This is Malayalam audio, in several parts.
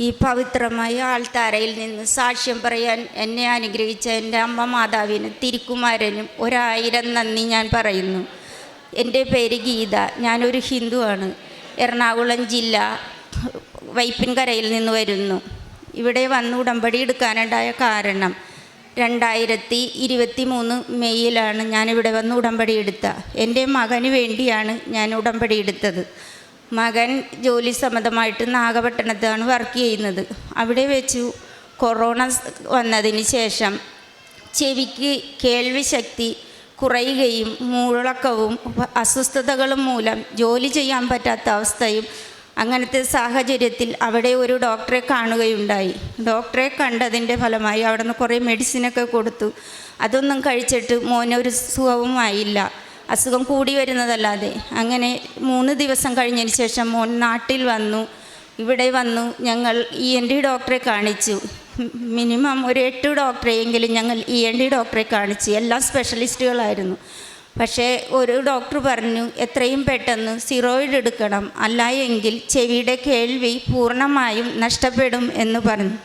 ഈ പവിത്രമായ ആൾത്താരയിൽ നിന്ന് സാക്ഷ്യം പറയാൻ എന്നെ അനുഗ്രഹിച്ച എന്റെ അമ്മ മാതാവിനും തിരുക്കുമാരനും ഒരായിരം നന്ദി ഞാൻ പറയുന്നു. എന്റെ പേര് ഗീത. ഞാനൊരു ഹിന്ദുവാണ് എറണാകുളം ജില്ല വൈപ്പിൻകരയിൽ നിന്ന് വരുന്നു. ഇവിടെ വന്ന് ഉടമ്പടി എടുക്കാനുണ്ടായ കാരണം രണ്ടായിരത്തി ഇരുപത്തി മൂന്ന് മെയ്യിലാണ് ഞാനിവിടെ വന്ന് ഉടമ്പടി എടുത്ത. എന്റെ മകന് വേണ്ടിയാണ് ഞാൻ ഉടമ്പടി എടുത്തത്. മകൻ ജോലി സംബന്ധമായിട്ട് നാഗപട്ടണത്താണ് വർക്ക് ചെയ്യുന്നത്. അവിടെ വെച്ചു കൊറോണ വന്നതിന് ശേഷം ചെവിക്ക് കേൾവി ശക്തി കുറയുകയും മുഴക്കവും അസ്വസ്ഥതകളും മൂലം ജോലി ചെയ്യാൻ പറ്റാത്ത അവസ്ഥയും അങ്ങനത്തെ സാഹചര്യത്തിൽ അവിടെ ഒരു ഡോക്ടറെ കാണുകയുണ്ടായി. ഡോക്ടറെ കണ്ടതിന്റെ ഫലമായി അവിടെ നിന്ന് കുറേ മെഡിസിനൊക്കെ കൊടുത്തു. അതൊന്നും കഴിച്ചിട്ട് മോനൊരു സുഖവുമായില്ല. അസുഖം കൂടി വരുന്നതല്ലാതെ. അങ്ങനെ മൂന്ന് ദിവസം കഴിഞ്ഞതിന് ശേഷം മോൻ നാട്ടിൽ വന്നു. ഇവിടെ വന്നു. ഞങ്ങൾ ഇ എൻ ഡി ഡോക്ടറെ കാണിച്ചു. മിനിമം ഒരു എട്ട് ഡോക്ടറെയെങ്കിലും ഞങ്ങൾ ഇ എൻ ഡി ഡോക്ടറെ കാണിച്ചു. എല്ലാം സ്പെഷ്യലിസ്റ്റുകളായിരുന്നു. പക്ഷേ ഒരു ഡോക്ടർ പറഞ്ഞു എത്രയും പെട്ടെന്ന് സിറോയിഡ് എടുക്കണം. അല്ല എങ്കിൽ ചെവിയുടെ കേൾവി പൂർണമായും നഷ്ടപ്പെടും എന്ന് പറഞ്ഞു.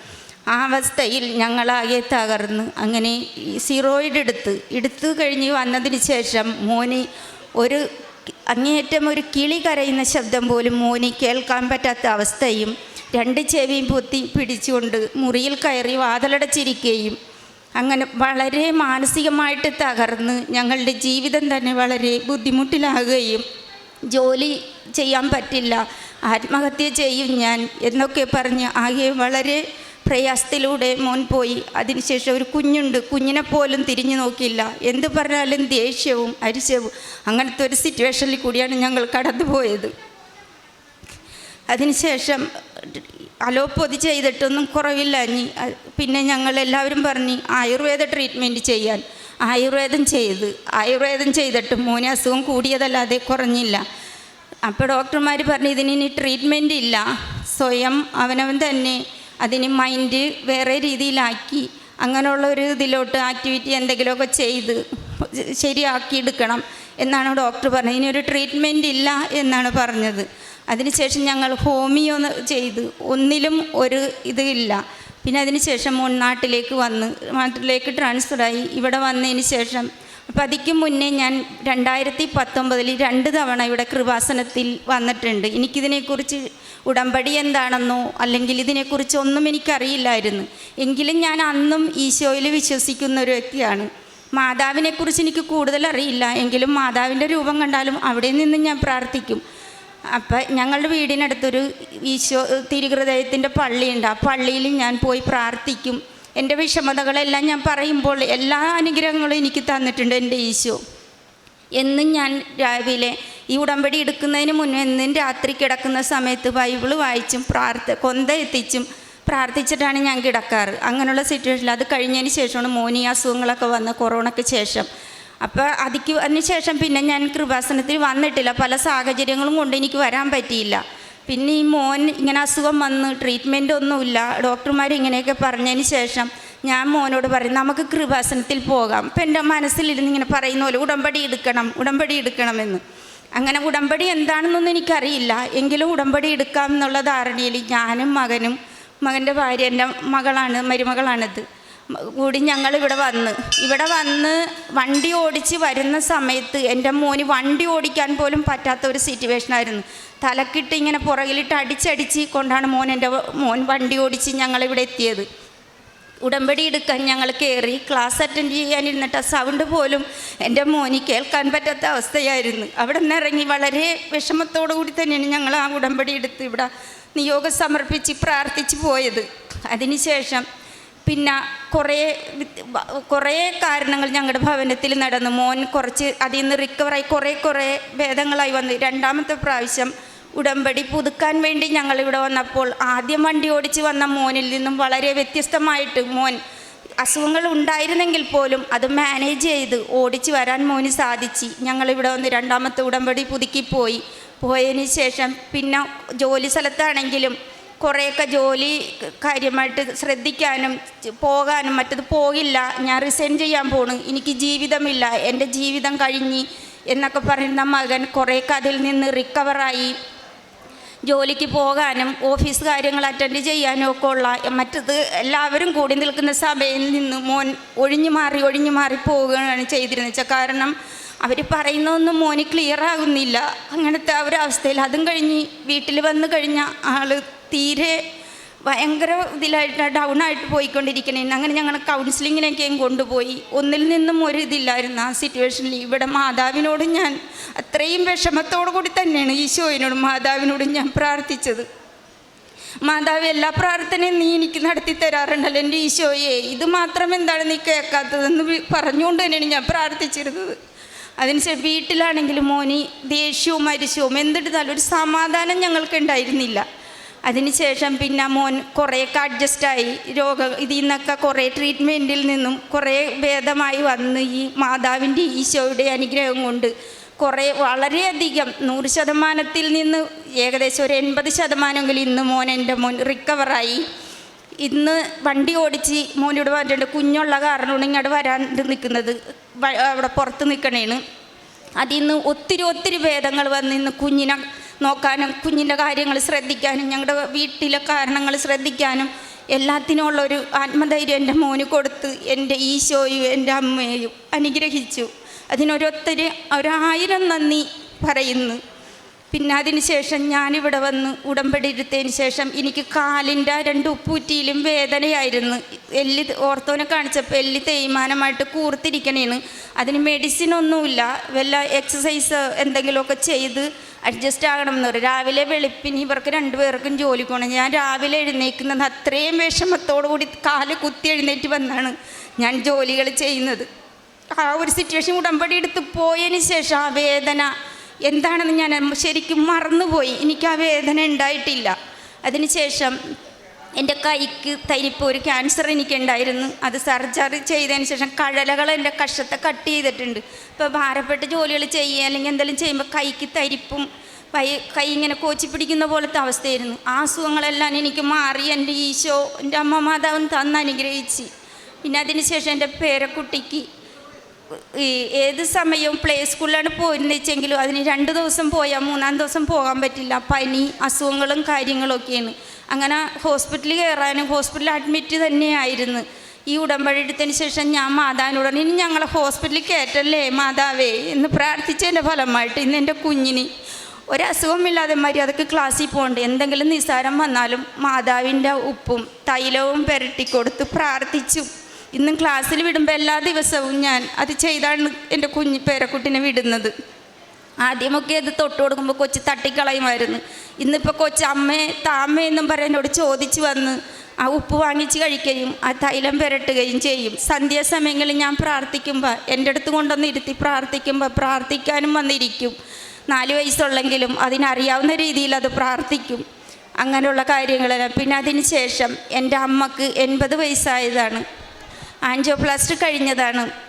ആ അവസ്ഥയിൽ ഞങ്ങളാകെ തകർന്ന്. അങ്ങനെ സീറോയിഡ് എടുത്ത് എടുത്ത് കഴിഞ്ഞ് വന്നതിന് ശേഷം മോന് ഒരു അങ്ങേയറ്റം ഒരു കിളി കരയുന്ന ശബ്ദം പോലും മോന് കേൾക്കാൻ പറ്റാത്ത അവസ്ഥയും രണ്ട് ചെവിയും പൊത്തി പിടിച്ചുകൊണ്ട് മുറിയിൽ കയറി വാതിലടച്ചിരിക്കുകയും അങ്ങനെ വളരെ മാനസികമായിട്ട് തകർന്ന് ഞങ്ങളുടെ ജീവിതം തന്നെ വളരെ ബുദ്ധിമുട്ടിലാകുകയും ജോലി ചെയ്യാൻ പറ്റില്ല ആത്മഹത്യ ചെയ്യും ഞാൻ എന്നൊക്കെ പറഞ്ഞ് ആകെ വളരെ പ്രയാസത്തിലൂടെ മോൻ പോയി. അതിനുശേഷം ഒരു കുഞ്ഞുണ്ട്. കുഞ്ഞിനെ പോലും തിരിഞ്ഞു നോക്കിയില്ല. എന്ത് പറഞ്ഞാലും ദേഷ്യവും അരിശവും അങ്ങനത്തെ ഒരു സിറ്റുവേഷനിൽ കൂടിയാണ് ഞങ്ങൾ കടന്നുപോയത്. അതിനുശേഷം അലോപ്പതി ചെയ്തിട്ടൊന്നും കുറവില്ല ഇനി. പിന്നെ ഞങ്ങൾ എല്ലാവരും പറഞ്ഞ് ആയുർവേദ ട്രീറ്റ്മെന്റ് ചെയ്യാൻ. ആയുർവേദം ചെയ്ത്. ആയുർവേദം ചെയ്തിട്ട് മോനെ അസുഖം കൂടിയതല്ലാതെ കുറഞ്ഞില്ല. അപ്പോൾ ഡോക്ടർമാർ പറഞ്ഞു ഇതിന് ഇനി ട്രീറ്റ്മെന്റ് ഇല്ല. സ്വയം അവനവൻ തന്നെ അതിന് മൈൻഡ് വേറെ രീതിയിലാക്കി അങ്ങനെയുള്ള ഒരു ഇതിലോട്ട് ആക്ടിവിറ്റി എന്തെങ്കിലുമൊക്കെ ചെയ്ത് ശരിയാക്കി എടുക്കണം എന്നാണ് ഡോക്ടർ പറഞ്ഞത്. ഇനി ഒരു ട്രീറ്റ്മെന്റ് ഇല്ല എന്നാണ് പറഞ്ഞത്. അതിനുശേഷം ഞങ്ങൾ ഹോമിയോ ചെയ്ത് ഒന്നിലും ഒരു ഇത് ഇല്ല. പിന്നെ അതിനുശേഷം മുൻ നാട്ടിലേക്ക് വന്ന് നാട്ടിലേക്ക് ട്രാൻസ്ഫറായി ഇവിടെ വന്നതിന് ശേഷം അപ്പം അതിക്ക് മുന്നേ ഞാൻ രണ്ടായിരത്തി പത്തൊമ്പതിൽ രണ്ട് തവണ ഇവിടെ കൃപാസനത്തിൽ വന്നിട്ടുണ്ട്. എനിക്കിതിനെക്കുറിച്ച് ഉടമ്പടി എന്താണെന്നോ അല്ലെങ്കിൽ ഇതിനെക്കുറിച്ച് ഒന്നും എനിക്കറിയില്ലായിരുന്നു. എങ്കിലും ഞാൻ അന്നും ഈശോയിൽ വിശ്വസിക്കുന്ന ഒരു വ്യക്തിയാണ്. മാതാവിനെക്കുറിച്ച് എനിക്ക് കൂടുതൽ അറിയില്ല. എങ്കിലും മാതാവിന്റെ രൂപം കണ്ടാലും അവിടെ നിന്ന് ഞാൻ പ്രാർത്ഥിക്കും. അപ്പം ഞങ്ങളുടെ വീടിനടുത്തൊരു ഈശോ തിരുഹൃദയത്തിന്റെ പള്ളിയുണ്ട്. ആ പള്ളിയിൽ ഞാൻ പോയി പ്രാർത്ഥിക്കും. എന്റെ വിഷമതകളെല്ലാം ഞാൻ പറയുമ്പോൾ എല്ലാ അനുഗ്രഹങ്ങളും എനിക്ക് തന്നിട്ടുണ്ട് എന്റെ ഈശോ. എന്നും ഞാൻ രാവിലെ ഈ ഉടമ്പടി എടുക്കുന്നതിന് മുന്നേ എന്നും രാത്രി കിടക്കുന്ന സമയത്ത് ബൈബിൾ വായിച്ചും പ്രാർത്ഥ കൊന്ത എത്തിച്ചും പ്രാർത്ഥിച്ചിട്ടാണ് ഞാൻ കിടക്കാറ്. അങ്ങനെയുള്ള സിറ്റുവേഷനിൽ അത് കഴിഞ്ഞതിന് ശേഷമാണ് മോനി അസുഖങ്ങളൊക്കെ വന്ന കൊറോണയ്ക്ക് ശേഷം. അപ്പോൾ അതിക്ക് അതിന് ശേഷം പിന്നെ ഞാൻ കൃപാസനത്തിൽ വന്നിട്ടില്ല. പല സാഹചര്യങ്ങളും കൊണ്ട് എനിക്ക് വരാൻ പറ്റിയില്ല. പിന്നെ ഈ മോൻ ഇങ്ങനെ അസുഖം വന്ന് ട്രീറ്റ്മെന്റ് ഒന്നുമില്ല ഡോക്ടർമാർ ഇങ്ങനെയൊക്കെ പറഞ്ഞതിന് ശേഷം ഞാൻ മോനോട് പറയും നമുക്ക് കൃപാസനത്തിൽ പോകാം. അപ്പം എന്റെ മനസ്സിലിരുന്ന് ഇങ്ങനെ പറയുന്ന പോലെ ഉടമ്പടി എടുക്കണം ഉടമ്പടി എടുക്കണമെന്ന്. അങ്ങനെ ഉടമ്പടി എന്താണെന്നൊന്നും എനിക്കറിയില്ല. എങ്കിലും ഉടമ്പടി എടുക്കാം എന്നുള്ള ധാരണയിൽ ഞാനും മകനും മകന്റെ ഭാര്യ എന്റെ മകളാണ് മരുമകളാണിത്. കൂടി ഞങ്ങൾ ഇവിടെ വന്ന്. ഇവിടെ വന്ന് വണ്ടി ഓടിച്ച് വരുന്ന സമയത്ത് എന്റെ മോന് വണ്ടി ഓടിക്കാൻ പോലും പറ്റാത്ത ഒരു സിറ്റുവേഷനായിരുന്നു. തലക്കിട്ട് ഇങ്ങനെ പുറകിലിട്ട് അടിച്ചടിച്ച് കൊണ്ടാണ് മോൻ എന്റെ മോൻ വണ്ടി ഓടിച്ച് ഞങ്ങളിവിടെ എത്തിയത്. ഉടമ്പടി എടുക്കാൻ ഞങ്ങൾ കയറി ക്ലാസ് അറ്റൻഡ് ചെയ്യാനിരുന്നിട്ട് ആ സൗണ്ട് പോലും എന്റെ മോനി കേൾക്കാൻ പറ്റാത്ത അവസ്ഥയായിരുന്നു. അവിടെ നിന്ന് ഇറങ്ങി വളരെ വിഷമത്തോടു കൂടി തന്നെയാണ് ഞങ്ങൾ ആ ഉടമ്പടി എടുത്ത് ഇവിടെ നിയോഗം സമർപ്പിച്ച് പ്രാർത്ഥിച്ച് പോയത്. അതിനുശേഷം പിന്നെ കുറേ കുറേ കാരണങ്ങൾ ഞങ്ങളുടെ ഭവനത്തിൽ നടന്നു. മോൻ കുറച്ച് അതിൽ നിന്ന് റിക്കവറായി കുറേ കുറേ ഭേദങ്ങളായി വന്നു. രണ്ടാമത്തെ പ്രാവശ്യം ഉടമ്പടി പുതുക്കാൻ വേണ്ടി ഞങ്ങളിവിടെ വന്നപ്പോൾ ആദ്യം വണ്ടി ഓടിച്ച് വന്ന മോനിൽ നിന്നും വളരെ വ്യത്യസ്തമായിട്ട് മോൻ അസുഖങ്ങൾ ഉണ്ടായിരുന്നെങ്കിൽ പോലും അത് മാനേജ് ചെയ്ത് ഓടിച്ച് വരാൻ മോന് സാധിച്ച്. ഞങ്ങളിവിടെ വന്ന് രണ്ടാമത്തെ ഉടമ്പടി പുതുക്കി പോയി. പോയതിന് ശേഷം പിന്നെ ജോലി സ്ഥലത്താണെങ്കിലും കുറേയൊക്കെ ജോലി കാര്യമായിട്ട് ശ്രദ്ധിക്കാനും പോകാനും മറ്റത് പോകില്ല. ഞാൻ റിസൈൻ ചെയ്യാൻ പോണു. എനിക്ക് ജീവിതമില്ല. എന്റെ ജീവിതം കഴിഞ്ഞ് എന്നൊക്കെ പറയുന്ന മകൻ കുറേയൊക്കെ അതിൽ നിന്ന് റിക്കവറായി ജോലിക്ക് പോകാനും ഓഫീസ് കാര്യങ്ങൾ അറ്റൻഡ് ചെയ്യാനും ഒക്കെ ഉള്ള മറ്റത് എല്ലാവരും കൂടി നിൽക്കുന്ന സഭയിൽ നിന്ന് മോൻ ഒഴിഞ്ഞു മാറി ഒഴിഞ്ഞു മാറി പോവുകയാണ് ചെയ്തിരുന്നത്. വെച്ചാൽ കാരണം അവർ പറയുന്നതൊന്നും മോന് ക്ലിയർ ആകുന്നില്ല. അങ്ങനത്തെ ഒരു അവസ്ഥയിൽ അതും കഴിഞ്ഞ് വീട്ടിൽ വന്നു കഴിഞ്ഞ ആൾ തീരെ ഭയങ്കര ഇതിലായിട്ട് ഡൗൺ ആയിട്ട് പോയിക്കൊണ്ടിരിക്കണേന്ന് അങ്ങനെ ഞങ്ങൾ കൗൺസിലിങ്ങിനൊക്കെയും കൊണ്ടുപോയി. ഒന്നിൽ നിന്നും ഒരു ഇതില്ലായിരുന്നു ആ സിറ്റുവേഷനിൽ ഇവിടെ മാതാവിനോട് ഞാൻ അത്രയും വിഷമത്തോടു കൂടി തന്നെയാണ് ഈശോയിനോടും മാതാവിനോടും ഞാൻ പ്രാർത്ഥിച്ചത്. മാതാവ് എല്ലാ പ്രാർത്ഥനയും നീ എനിക്ക് നടത്തി തരാറുണ്ടല്ലോ എന്റെ ഈശോയെ. ഇത് മാത്രം എന്താണ് നീ കേൾക്കാത്തതെന്ന് പറഞ്ഞുകൊണ്ട് തന്നെയാണ് ഞാൻ പ്രാർത്ഥിച്ചിരുന്നത്. അതിനുശേഷം വീട്ടിലാണെങ്കിലും മോനി ദേഷ്യവും മരിച്ചവും എന്തിട്ടാലും ഒരു സമാധാനം ഞങ്ങൾക്ക് ഉണ്ടായിരുന്നില്ല അതിനുശേഷം പിന്നെ മോൻ കുറേയൊക്കെ അഡ്ജസ്റ്റായി രോഗ ഇതിൽ നിന്നൊക്കെ കുറേ ട്രീറ്റ്മെന്റിൽ നിന്നും കുറേ ഭേദമായി വന്ന് ഈ മാതാവിന്റെ ഈശോയുടെ അനുഗ്രഹം കൊണ്ട് കുറേ വളരെയധികം നൂറ് ശതമാനത്തിൽ നിന്ന് ഏകദേശം ഒരു എൺപത് ശതമാനമെങ്കിലും ഇന്ന് മോൻ എന്റെ മോൻ റിക്കവറായി ഇന്ന് വണ്ടി ഓടിച്ച് മോനോട് പറഞ്ഞിട്ടുണ്ട് കുഞ്ഞുള്ള കാരണമാണ് ഇങ്ങോട്ട് വരാണ്ട് നിൽക്കുന്നത്. അവിടെ പുറത്ത് നിൽക്കണേണ്. അതിൽ നിന്ന് ഒത്തിരി ഒത്തിരി ഭേദങ്ങൾ വന്ന് ഇന്ന് കുഞ്ഞിനെ നോക്കാനും കുഞ്ഞിന്റെ കാര്യങ്ങൾ ശ്രദ്ധിക്കാനും ഞങ്ങളുടെ വീട്ടിലെ കാരണങ്ങൾ ശ്രദ്ധിക്കാനും എല്ലാത്തിനുമുള്ളൊരു ആത്മധൈര്യം എന്റെ മോന് കൊടുത്ത് എന്റെ ഈശോയും എന്റെ അമ്മയും അനുഗ്രഹിച്ചു. അതിനൊരൊത്തിരി ഒരായിരം നന്ദി പറയുന്നു. പിന്നെ അതിന് ശേഷം ഞാനിവിടെ വന്ന് ഉടമ്പടി എടുത്തതിന് ശേഷം എനിക്ക് കാലിന്റെ രണ്ട് ഉപ്പൂറ്റിയിലും വേദനയായിരുന്നു. എല്ലി ഓർത്തോനെ കാണിച്ചപ്പോൾ എല്ലി തേയ്മാനമായിട്ട് കൂർത്തിരിക്കണേന്ന്. അതിന് മെഡിസിൻ ഒന്നുമില്ല. വല്ല എക്സസൈസ് എന്തെങ്കിലുമൊക്കെ ചെയ്ത് അഡ്ജസ്റ്റ് ആകണം എന്ന് പറയും രാവിലെ വെളുപ്പിന് ഇവർക്ക് രണ്ടുപേർക്കും ജോലിക്ക് പോകണം ഞാൻ രാവിലെ എഴുന്നേൽക്കുന്നത് അത്രയും വിഷമത്തോടു കൂടി കാൽ കുത്തി എഴുന്നേറ്റ് വന്നാണ് ഞാൻ ജോലികൾ ചെയ്യുന്നത്. ആ ഒരു സിറ്റുവേഷൻ ഉടമ്പടി എടുത്ത് പോയതിന് ശേഷം ആ വേദന എന്താണെന്ന് ഞാൻ ശരിക്കും മറന്നുപോയി. എനിക്ക് ആ വേദന ഉണ്ടായിട്ടില്ല. അതിനുശേഷം എന്റെ കൈക്ക് തരിപ്പ് ഒരു ക്യാൻസർ എനിക്കുണ്ടായിരുന്നു. അത് സർജറി ചെയ്തതിന് ശേഷം കഴലകൾ എന്റെ കഷത്തെ കട്ട് ചെയ്തിട്ടുണ്ട്. ഇപ്പോൾ ഭാരപ്പെട്ട ജോലികൾ ചെയ്യുക അല്ലെങ്കിൽ എന്തെങ്കിലും ചെയ്യുമ്പോൾ കൈക്ക് തരിപ്പും കൈ കൈ ഇങ്ങനെ കോച്ചി പിടിക്കുന്ന പോലത്തെ അവസ്ഥയായിരുന്നു. ആ അസുഖങ്ങളെല്ലാം എനിക്ക് മാറി എന്റെ ഈശോ എന്റെ അമ്മ മാതാവും തന്ന് അനുഗ്രഹിച്ച്. പിന്നെ അതിന് ശേഷം എന്റെ പേരക്കുട്ടിക്ക് ഈ ഏത് സമയവും പ്ലേ സ്കൂളിലാണ് പോയിരുന്നത് വെച്ചെങ്കിലും അതിന് രണ്ട് ദിവസം പോയാൽ മൂന്നാം ദിവസം പോകാൻ പറ്റില്ല. പനി അസുഖങ്ങളും കാര്യങ്ങളൊക്കെയാണ്. അങ്ങനെ ഹോസ്പിറ്റലിൽ കയറാനും ഹോസ്പിറ്റലിൽ അഡ്മിറ്റ് തന്നെയായിരുന്നു. ഈ ഉടമ്പടി എടുത്തതിന് ശേഷം ഞാൻ മാതാവിനോട് ഇനി ഞങ്ങളെ ഹോസ്പിറ്റലിൽ കയറ്റല്ലേ മാതാവേ? എന്ന് പ്രാർത്ഥിച്ചതിന്റെ ഫലമായിട്ട് ഇന്ന് എന്റെ കുഞ്ഞിന് ഒരസുഖമില്ലാതെ അതൊക്കെ ക്ലാസ്സിൽ പോകണ്ട. എന്തെങ്കിലും നിസ്സാരം വന്നാലും മാതാവിന്റെ ഉപ്പും തൈലവും പെരട്ടി കൊടുത്ത് പ്രാർത്ഥിച്ചു. ഇന്നും ക്ലാസ്സിൽ വിടുമ്പോൾ എല്ലാ ദിവസവും ഞാൻ അത് ചെയ്താണ് എന്റെ കുഞ്ഞു പേരക്കുട്ടിനെ വിടുന്നത്. ആദ്യമൊക്കെ അത് തൊട്ട് കൊടുക്കുമ്പോൾ കൊച്ചു തട്ടിക്കളയുമായിരുന്നു. ഇന്നിപ്പോൾ കൊച്ച് അമ്മേ താമ്മ എന്നും പറഞ്ഞ് എന്നോട് ചോദിച്ചു വന്ന് ആ ഉപ്പ് വാങ്ങിച്ച് കഴിക്കുകയും ആ തൈലം പുരട്ടുകയും ചെയ്യും. സന്ധ്യാസമയങ്ങളിൽ ഞാൻ പ്രാർത്ഥിക്കുമ്പോൾ എന്റെ അടുത്ത് കൊണ്ടൊന്ന് ഇരുത്തി പ്രാർത്ഥിക്കുമ്പോൾ പ്രാർത്ഥിക്കാനും വന്നിരിക്കും. നാല് വയസ്സുള്ളെങ്കിലും അതിനറിയാവുന്ന രീതിയിൽ അത് പ്രാർത്ഥിക്കും. അങ്ങനെയുള്ള കാര്യങ്ങളെല്ലാം. പിന്നെ അതിന് ശേഷം എന്റെ അമ്മയ്ക്ക് എൺപത് വയസ്സായതാണ്. ആൻജിയോപ്ലാസ്റ്റ് കഴിഞ്ഞതാണ്.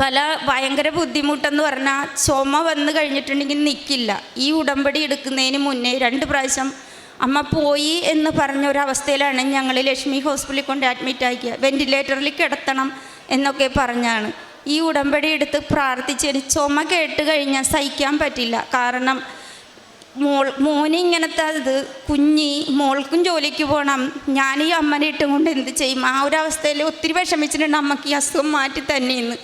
പല ഭയങ്കര ബുദ്ധിമുട്ടെന്ന് പറഞ്ഞാൽ ചുമ വന്ന് കഴിഞ്ഞിട്ടുണ്ടെങ്കിൽ നിൽക്കില്ല ഈ ഉടമ്പടി എടുക്കുന്നതിന് മുന്നേ രണ്ട് പ്രാവശ്യം അമ്മ പോയി എന്ന് പറഞ്ഞ ഒരവസ്ഥയിലാണ് ഞങ്ങൾ ലക്ഷ്മി ഹോസ്പിറ്റലിൽ കൊണ്ട് അഡ്മിറ്റ് ആക്കിയത് വെന്റിലേറ്ററിൽ കിടത്തണം എന്നൊക്കെ പറഞ്ഞാണ്. ഈ ഉടമ്പടി എടുത്ത് പ്രാർത്ഥിച്ചതിന് ചുമ കേട്ട് കഴിഞ്ഞാൽ സഹിക്കാൻ പറ്റില്ല. കാരണം മോൾ മോനെ ഇങ്ങനത്തെ ഇത് കുഞ്ഞി മോൾക്കും ജോലിക്ക് പോകണം ഞാൻ ഈ അമ്മനെ ഇട്ടും കൊണ്ട് എന്ത് ചെയ്യും? ആ ഒരു അവസ്ഥയിൽ ഒത്തിരി വിഷമിച്ചിട്ടുണ്ട് അമ്മയ്ക്ക് ഈ അസുഖം മാറ്റി തന്നെയെന്ന്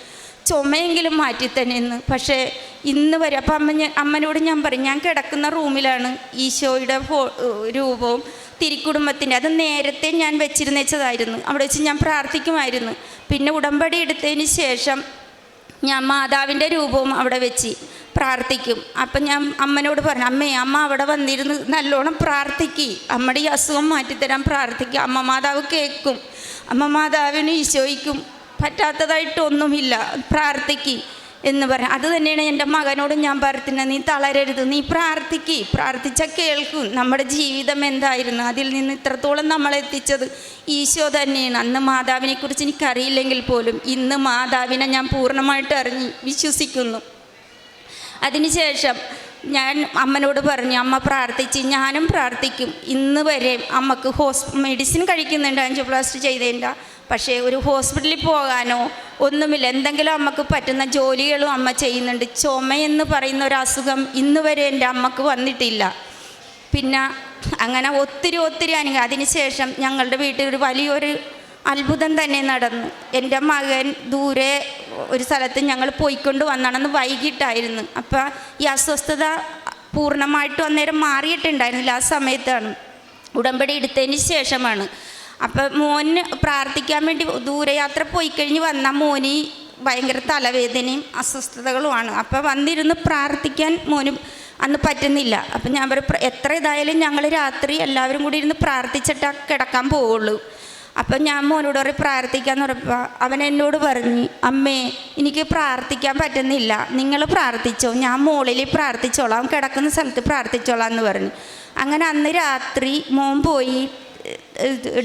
ചുമയെങ്കിലും മാറ്റി തന്നെയെന്ന് പക്ഷേ ഇന്ന് വരെ അപ്പം അമ്മ ഞാൻ അമ്മനോട് ഞാൻ പറയും ഞാൻ കിടക്കുന്ന റൂമിലാണ് ഈശോയുടെ ഫോ രൂപവും തിരിക്കുടുംബത്തിന്റെ അത് നേരത്തെ ഞാൻ വെച്ചിരുന്നേച്ചതായിരുന്നു. അവിടെ വെച്ച് ഞാൻ പ്രാർത്ഥിക്കുമായിരുന്നു. പിന്നെ ഉടമ്പടി എടുത്തതിന് ശേഷം ഞാൻ മാതാവിന്റെ രൂപവും അവിടെ വെച്ച്. പ്രാർത്ഥിക്കും. അപ്പം ഞാൻ അമ്മനോട് പറഞ്ഞു അമ്മേ അമ്മ അവിടെ വന്നിരുന്ന് നല്ലോണം പ്രാർത്ഥിക്കി. അമ്മയുടെ ഈ അസുഖം മാറ്റിത്തരാൻ പ്രാർത്ഥിക്കുക അമ്മ മാതാവ് കേൾക്കും. അമ്മ മാതാവിന് ഈശോയ്ക്കും. പറ്റാത്തതായിട്ടൊന്നുമില്ല. പ്രാർത്ഥിക്കി. എന്ന് പറയാം അത് തന്നെയാണ് എന്റെ മകനോട് ഞാൻ പറയുന്നത് നീ തളരരുത്. നീ പ്രാർത്ഥിക്കി. പ്രാർത്ഥിച്ചാൽ കേൾക്കും. നമ്മുടെ ജീവിതം എന്തായിരുന്നു? അതിൽ നിന്ന് ഇത്രത്തോളം നമ്മളെത്തിച്ചത് ഈശോ തന്നെയാണ്. അന്ന് മാതാവിനെക്കുറിച്ച് എനിക്കറിയില്ലെങ്കിൽ പോലും ഇന്ന് മാതാവിനെ ഞാൻ പൂർണമായിട്ട് അറിഞ്ഞ് വിശ്വസിക്കുന്നു. അതിനുശേഷം ഞാൻ അമ്മനോട് പറഞ്ഞു അമ്മ പ്രാർത്ഥിച്ച് ഞാനും പ്രാർത്ഥിക്കും. ഇന്ന് വരെ അമ്മയ്ക്ക് ഹോസ് മെഡിസിൻ കഴിക്കുന്നുണ്ട് ആൻജിയോപ്ലാസ്റ്റ് ചെയ്തതിന്റെ പക്ഷേ ഒരു ഹോസ്പിറ്റലിൽ പോകാനോ ഒന്നുമില്ല. എന്തെങ്കിലും അമ്മയ്ക്ക് പറ്റുന്ന ജോലികളും അമ്മ ചെയ്യുന്നുണ്ട്. ചുമയെന്ന് പറയുന്ന ഒരു അസുഖം ഇന്ന് വരെ എന്റെ അമ്മയ്ക്ക് വന്നിട്ടില്ല. പിന്നെ അങ്ങനെ ഒത്തിരി ഒത്തിരി അനുഗ്രഹം അതിനുശേഷം ഞങ്ങളുടെ വീട്ടിൽ ഒരു വലിയൊരു അത്ഭുതം തന്നെ നടന്നു. എന്റെ മകൻ ദൂരെ ഒരു സ്ഥലത്ത് ഞങ്ങൾ പോയിക്കൊണ്ട് വന്നാണെന്ന് വൈകിട്ടായിരുന്നു. അപ്പം ഈ അസ്വസ്ഥത പൂർണമായിട്ടും അന്നേരം മാറിയിട്ടുണ്ടായിരുന്നില്ല ആ സമയത്താണ്. ഉടമ്പടി എടുത്തതിന് ശേഷമാണ്. അപ്പം മോന് പ്രാർത്ഥിക്കാൻ വേണ്ടി ദൂരയാത്ര പോയി കഴിഞ്ഞ് വന്ന മോന് ഭയങ്കര തലവേദനയും അസ്വസ്ഥതകളുമാണ്. അപ്പം വന്നിരുന്ന് പ്രാർത്ഥിക്കാൻ മോന് അന്ന് പറ്റുന്നില്ല. അപ്പം ഞാൻ പറയും എത്ര ഇതായാലും ഞങ്ങൾ രാത്രി എല്ലാവരും കൂടി ഇരുന്ന് പ്രാർത്ഥിച്ചിട്ടാണ് കിടക്കാൻ പോവുള്ളൂ. അപ്പം ഞാൻ മോനോട് പറയും പ്രാർത്ഥിക്കാൻ തുടങ്ങിയപ്പോൾ അവൻ എന്നോട് പറഞ്ഞു അമ്മേ എനിക്ക് പ്രാർത്ഥിക്കാൻ പറ്റുന്നില്ല. നിങ്ങൾ പ്രാർത്ഥിച്ചോ. ഞാൻ മുകളിൽ പ്രാർത്ഥിച്ചോളാം. കിടക്കുന്ന സ്ഥലത്ത് പ്രാർത്ഥിച്ചോളാം എന്ന് പറഞ്ഞു. അങ്ങനെ അന്ന് രാത്രി മോൻ പോയി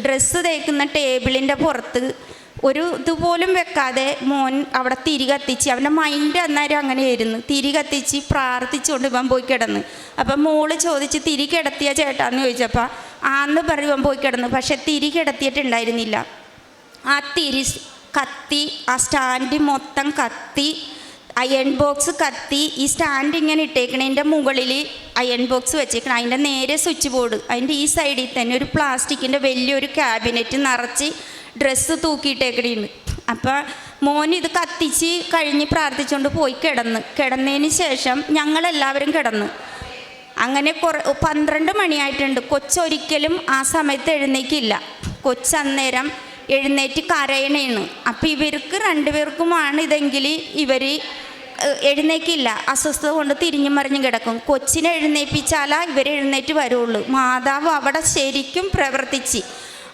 ഡ്രസ്സ് തേക്കുന്ന ടേബിളിന്റെ പുറത്ത് ഒരു ഇതുപോലും വെക്കാതെ മോൻ അവിടെ തിരി കത്തിച്ച് അവന്റെ മൈൻഡ് അന്നേരം അങ്ങനെയായിരുന്നു. തിരി കത്തിച്ച് പ്രാർത്ഥിച്ചുകൊണ്ട് ഇവൻ പോയി കിടന്ന്. അപ്പം മോൾ ചോദിച്ച് തിരി കിടത്തിയ ചേട്ടാന്ന് ചോദിച്ചപ്പോൾ ആന്ന് പറയുവാൻ പോയി കിടന്നു. പക്ഷെ തിരി കിടത്തിയിട്ടുണ്ടായിരുന്നില്ല. ആ തിരി കത്തി ആ സ്റ്റാൻഡ് മൊത്തം കത്തി അയൺ ബോക്സ് കത്തി ഈ സ്റ്റാൻഡ് ഇങ്ങനെ ഇട്ടേക്കണതിന്റെ മുകളിൽ അയൺ ബോക്സ് വെച്ചേക്കണം. അതിന്റെ നേരെ സ്വിച്ച് ബോർഡ് അതിന്റെ ഈ സൈഡിൽ തന്നെ ഒരു പ്ലാസ്റ്റിക്കിന്റെ വലിയൊരു ക്യാബിനറ്റ് നിറച്ച് ഡ്രസ്സ് തൂക്കിയിട്ടേക്കടിയുണ്ട് അപ്പോൾ മോൻ ഇത് കത്തിച്ച് കഴിഞ്ഞ് പ്രാർത്ഥിച്ചുകൊണ്ട് പോയി കിടന്ന്. കിടന്നതിന് ശേഷം ഞങ്ങളെല്ലാവരും കിടന്ന്. അങ്ങനെ കുറ പന്ത്രണ്ട് മണിയായിട്ടുണ്ട്. കൊച്ചൊരിക്കലും ആ സമയത്ത് എഴുന്നേക്കില്ല. കൊച്ചന്നേരം എഴുന്നേറ്റ് കരയണേണ് അപ്പോൾ ഇവർക്ക് രണ്ടുപേർക്കുമാണ് ഇതെങ്കിൽ ഇവർ എഴുന്നേക്കില്ല. അസ്വസ്ഥത കൊണ്ട് തിരിഞ്ഞു മറിഞ്ഞ് കിടക്കും. കൊച്ചിനെ എഴുന്നേൽപ്പിച്ചാലാ ഇവർ എഴുന്നേറ്റ് വരുള്ളൂ. മാതാവ് അവിടെ ശരിക്കും പ്രവർത്തിച്ച്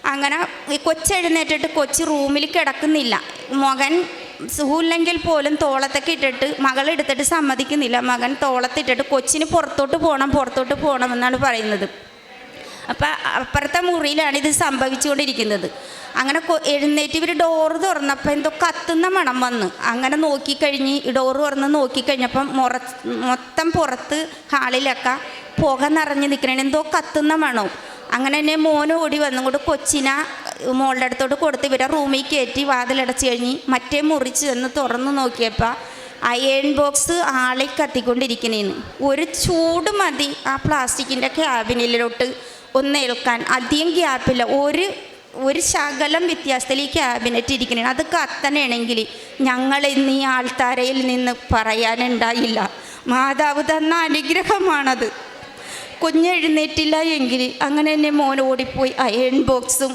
അങ്ങനെ ഈ കൊച്ചെഴുന്നേറ്റിട്ട് കൊച്ച് റൂമിൽ കിടക്കുന്നില്ല. മകൻ സുഖമില്ലെങ്കിൽ പോലും തോളത്തൊക്കെ ഇട്ടിട്ട് മകളെടുത്തിട്ട് സമ്മതിക്കുന്നില്ല. മകൻ തോളത്തിട്ടിട്ട് കൊച്ചിന് പുറത്തോട്ട് പോകണം പുറത്തോട്ട് പോകണം എന്നാണ് പറയുന്നത്. അപ്പം അപ്പുറത്തെ മുറിയിലാണ് ഇത് സംഭവിച്ചുകൊണ്ടിരിക്കുന്നത്. അങ്ങനെ എഴുന്നേറ്റ് ഇവർ ഡോറ് തുറന്നപ്പോൾ എന്തോ കത്തുന്ന മണം വന്ന്. അങ്ങനെ നോക്കിക്കഴിഞ്ഞ് ഡോറ് തുറന്ന് നോക്കിക്കഴിഞ്ഞപ്പം മുറ മൊത്തം പുറത്ത് ഹാളിലൊക്കെ പുക നിറഞ്ഞ് നിൽക്കണേ എന്തോ കത്തുന്ന മണവും. അങ്ങനെ തന്നെ മോന് ഓടി വന്നുകൊണ്ട് കൊച്ചിന മോളുടെ അടുത്തോട്ട് കൊടുത്ത് ഇവരെ റൂമിൽ കയറ്റി വാതിലടച്ച് കഴിഞ്ഞ് മറ്റേ മുറിച്ച് ചെന്ന് തുറന്നു നോക്കിയപ്പോൾ അയൺ ബോക്സ് ആളെ കത്തിക്കൊണ്ടിരിക്കണേന്ന്. ഒരു ചൂട് മതി ആ പ്ലാസ്റ്റിക്കിന്റെ ക്യാബിനിലോട്ട് ഒന്ന് ഏൽക്കാൻ. അധികം ഗ്യാപ്പില്ല ഒരു ഒരു ശകലം വ്യത്യാസത്തിൽ ഈ ക്യാബിനറ്റ് ഇരിക്കണേ അത് കത്തനാണെങ്കിൽ ഞങ്ങൾ ഇന്ന് ഈ ആൾത്താരയിൽ നിന്ന് പറയാനുണ്ടായില്ല. മാതാവ് തന്ന അനുഗ്രഹമാണത്. കുഞ്ഞെഴുന്നേറ്റില്ല എങ്കിൽ അങ്ങനെ തന്നെ മോൻ ഓടിപ്പോയി. അയൺ ബോക്സും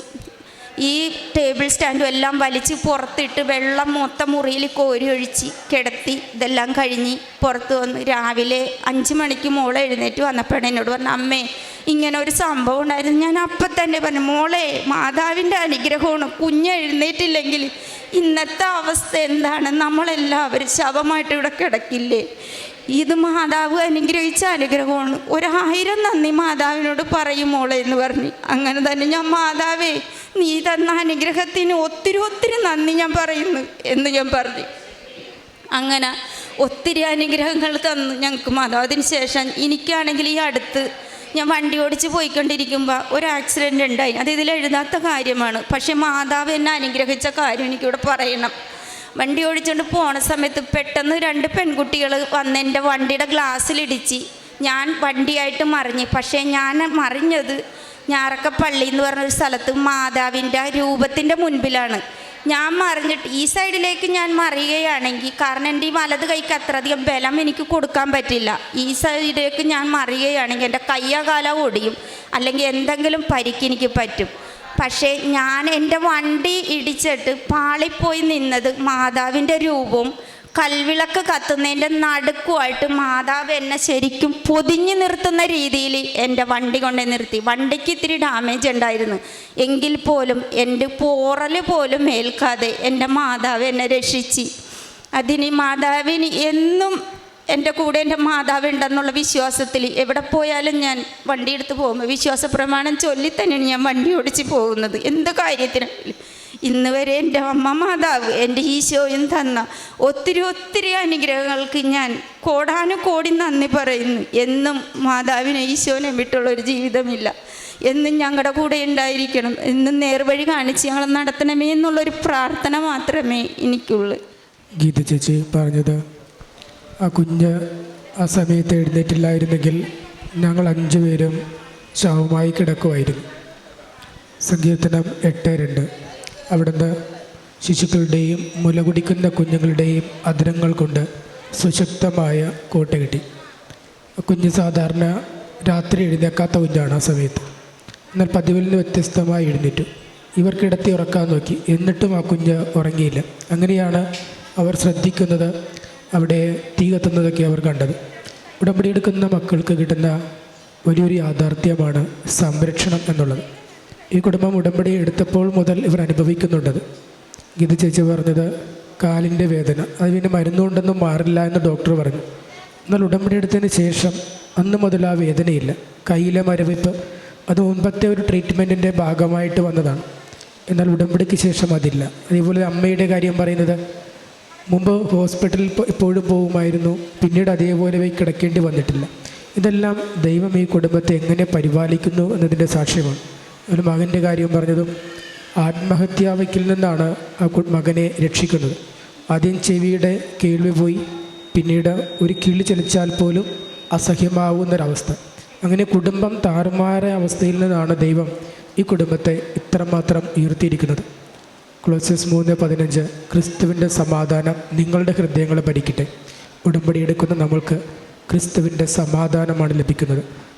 ഈ ടേബിൾ സ്റ്റാൻഡും എല്ലാം വലിച്ച് പുറത്തിട്ട് വെള്ളം മൊത്തം മുറിയിൽ കോരി ഒഴിച്ച് കിടത്തി. ഇതെല്ലാം കഴിഞ്ഞ് പുറത്ത് വന്ന് രാവിലെ അഞ്ച് മണിക്ക് മോളെ എഴുന്നേറ്റ് വന്നപ്പോഴാണ് എന്നോട് പറഞ്ഞു അമ്മേ ഇങ്ങനെ ഒരു സംഭവം ഉണ്ടായിരുന്നു. ഞാൻ അപ്പം തന്നെ പറഞ്ഞു മോളെ മാതാവിന്റെ അനുഗ്രഹമാണ്. കുഞ്ഞ് എഴുന്നേറ്റില്ലെങ്കിൽ ഇന്നത്തെ അവസ്ഥ എന്താണ്? നമ്മളെല്ലാവരും ശവമായിട്ട് ഇവിടെ കിടക്കില്ലേ? ഇത് മാതാവ് അനുഗ്രഹിച്ച അനുഗ്രഹമാണ്. ഒരായിരം നന്ദി മാതാവിനോട് പറയും മോളെ എന്ന് പറഞ്ഞു. അങ്ങനെ തന്നെ ഞാൻ മാതാവേ നീ തന്ന അനുഗ്രഹത്തിന് ഒത്തിരി ഒത്തിരി നന്ദി ഞാൻ പറയുന്നു എന്ന് ഞാൻ പറഞ്ഞു. അങ്ങനെ ഒത്തിരി അനുഗ്രഹങ്ങൾ തന്നു ഞങ്ങൾക്ക് മാതാവ് അതിന് ശേഷം. എനിക്കാണെങ്കിൽ ഈ അടുത്ത് ഞാൻ വണ്ടി ഓടിച്ച് പോയിക്കൊണ്ടിരിക്കുമ്പോൾ ഒരു ആക്സിഡന്റ് ഉണ്ടായി. അത് ഇതിൽ എഴുതാത്ത കാര്യമാണ്. പക്ഷേ മാതാവ് എന്നെ അനുഗ്രഹിച്ച കാര്യം എനിക്കിവിടെ പറയണം. വണ്ടി ഓടിച്ചുകൊണ്ട് പോണ സമയത്ത് പെട്ടെന്ന് രണ്ട് പെൺകുട്ടികൾ വന്ന് എന്റെ വണ്ടിയുടെ ഗ്ലാസ്സിലിടിച്ച് ഞാൻ വണ്ടിയായിട്ട് മറിഞ്ഞ്. പക്ഷേ ഞാൻ മറിഞ്ഞത് ഞാറക്കപ്പള്ളി എന്ന് പറഞ്ഞൊരു സ്ഥലത്ത് മാതാവിന്റെ രൂപത്തിന്റെ മുൻപിലാണ്. ഞാൻ മറിഞ്ഞിട്ട് ഈ സൈഡിലേക്ക് ഞാൻ മറിയുകയാണെങ്കിൽ കാരണം എന്റെ ഈ വലത് കൈക്ക് അത്രയധികം ബലം എനിക്ക് കൊടുക്കാൻ പറ്റില്ല. ഈ സൈഡിലേക്ക് ഞാൻ മറിയുകയാണെങ്കിൽ എന്റെ കയ്യകാല ഓടിയും അല്ലെങ്കിൽ എന്തെങ്കിലും പരിക്ക് എനിക്ക് പറ്റും. പക്ഷേ ഞാൻ എന്റെ വണ്ടി ഇടിച്ചിട്ട് പാളിപ്പോയി നിന്നത് മാതാവിന്റെ രൂപവും കൽവിളക്ക് കത്തുന്നതിന്റെ നടുക്കുമായിട്ട് മാതാവ് എന്നെ ശരിക്കും പൊതിഞ്ഞു നിർത്തുന്ന രീതിയിൽ എന്റെ വണ്ടി കൊണ്ടേ നിർത്തി. വണ്ടിക്ക് ഇത്തിരി ഡാമേജ് ഉണ്ടായിരുന്നു. എങ്കിൽ പോലും എന്റെ പോറൽ പോലും ഏൽക്കാതെ എന്റെ മാതാവ് എന്നെ രക്ഷിച്ച്. അതിന് മാതാവിന് എന്നും എന്റെ കൂടെ എന്റെ മാതാവ് ഉണ്ടെന്നുള്ള വിശ്വാസത്തിൽ എവിടെ പോയാലും ഞാൻ വണ്ടി എടുത്ത് പോകുമ്പോൾ വിശ്വാസ പ്രമാണം ചൊല്ലി തന്നെയാണ് ഞാൻ വണ്ടി ഓടിച്ച് പോകുന്നത്. എന്ത് കാര്യത്തിനും ഇന്ന് വരെ എന്റെ അമ്മ മാതാവ് എന്റെ ഈശോയും തന്ന ഒത്തിരി ഒത്തിരി അനുഗ്രഹങ്ങൾക്ക് ഞാൻ കോടാനുകോടി നന്ദി പറയുന്നു. എന്നും മാതാവിനെ ഈശോനെ വിട്ടുള്ള ഒരു ജീവിതമില്ല. എന്നും ഞങ്ങളുടെ കൂടെ ഉണ്ടായിരിക്കണം. എന്നും നേർവഴി കാണിച്ച് ഞങ്ങൾ നടത്തണമേ എന്നുള്ളൊരു പ്രാർത്ഥന മാത്രമേ എനിക്കുള്ളൂ. ഗീത ചേച്ചി പറഞ്ഞത് ആ കുഞ്ഞ് ആ സമയത്ത് എഴുന്നേറ്റില്ലായിരുന്നെങ്കിൽ ഞങ്ങൾ അഞ്ചു പേരും ശവമായി കിടക്കുമായിരുന്നു. സങ്കീർത്തനം എട്ട് രണ്ട്. അവിടുന്ന് ശിശുക്കളുടെയും മുലകുടിക്കുന്ന കുഞ്ഞുങ്ങളുടെയും അധരങ്ങൾ കൊണ്ട് സുശക്തമായ കോട്ട കിട്ടി. കുഞ്ഞ് സാധാരണ രാത്രി എഴുന്നേക്കാത്ത കുഞ്ഞാണ് ആ സമയത്ത്. എന്നാൽ പതിവിൽ നിന്ന് വ്യത്യസ്തമായി എഴുന്നേറ്റു. ഇവർ കിടത്തി ഉറക്കാൻ നോക്കി. എന്നിട്ടും ആ കുഞ്ഞ് ഉറങ്ങിയില്ല. അങ്ങനെയാണ് അവർ ശ്രദ്ധിക്കുന്നത്. അവിടെ തീ കത്തുന്നതൊക്കെ അവർ കണ്ടത്. ഉടമ്പടിയെടുക്കുന്ന മക്കൾക്ക് കിട്ടുന്ന വലിയൊരു യാഥാർത്ഥ്യമാണ് സംരക്ഷണം എന്നുള്ളത്. ഈ കുടുംബം ഉടമ്പടി എടുത്തപ്പോൾ മുതൽ ഇവർ അനുഭവിക്കുന്നുണ്ടത്. ഗീത ചേച്ചി പറഞ്ഞത് കാലിന്റെ വേദന. അത് പിന്നെ മരുന്നുകൊണ്ടൊന്നും മാറില്ല എന്ന് ഡോക്ടർ പറഞ്ഞു. എന്നാൽ ഉടമ്പടി എടുത്തതിന് ശേഷം അന്ന് മുതൽ ആ വേദനയില്ല. കയ്യിലെ മരവിപ്പ് അത് മുൻപത്തെ ഒരു ട്രീറ്റ്മെന്റിന്റെ ഭാഗമായിട്ട് വന്നതാണ്. എന്നാൽ ഉടമ്പടിക്ക് ശേഷം അതില്ല. അതേപോലെ അമ്മയുടെ കാര്യം പറയുന്നത് മുമ്പ് ഹോസ്പിറ്റലിൽ എപ്പോഴും പോകുമായിരുന്നു പിന്നീട് അതേപോലെ പോയി കിടക്കേണ്ടി വന്നിട്ടില്ല. ഇതെല്ലാം ദൈവം ഈ കുടുംബത്തെ എങ്ങനെ പരിപാലിക്കുന്നു എന്നതിന്റെ സാക്ഷ്യമാണ്. ഒരു മകന്റെ കാര്യം പറഞ്ഞതും ആത്മഹത്യാവയ്ക്കിൽ നിന്നാണ് ആ മകനെ രക്ഷിക്കുന്നത്. ആദ്യം ചെവിയുടെ കേൾവി പോയി പിന്നീട് ഒരു കിളി ചലിച്ചാൽ പോലും അസഹ്യമാവുന്നൊരവസ്ഥ. അങ്ങനെ കുടുംബം താറുമാറായ അവസ്ഥയിൽ നിന്നാണ് ദൈവം ഈ കുടുംബത്തെ ഇത്രമാത്രം ഉയർത്തിയിരിക്കുന്നത്. ക്ലോസസ് മൂന്ന് പതിനഞ്ച് ക്രിസ്തുവിന്റെ സമാധാനം നിങ്ങളുടെ ഹൃദയങ്ങളെ ഭരിക്കട്ടെ. ഉടമ്പടി എടുക്കുന്ന നമ്മൾക്ക് ക്രിസ്തുവിന്റെ സമാധാനമാണ് ലഭിക്കുന്നത്.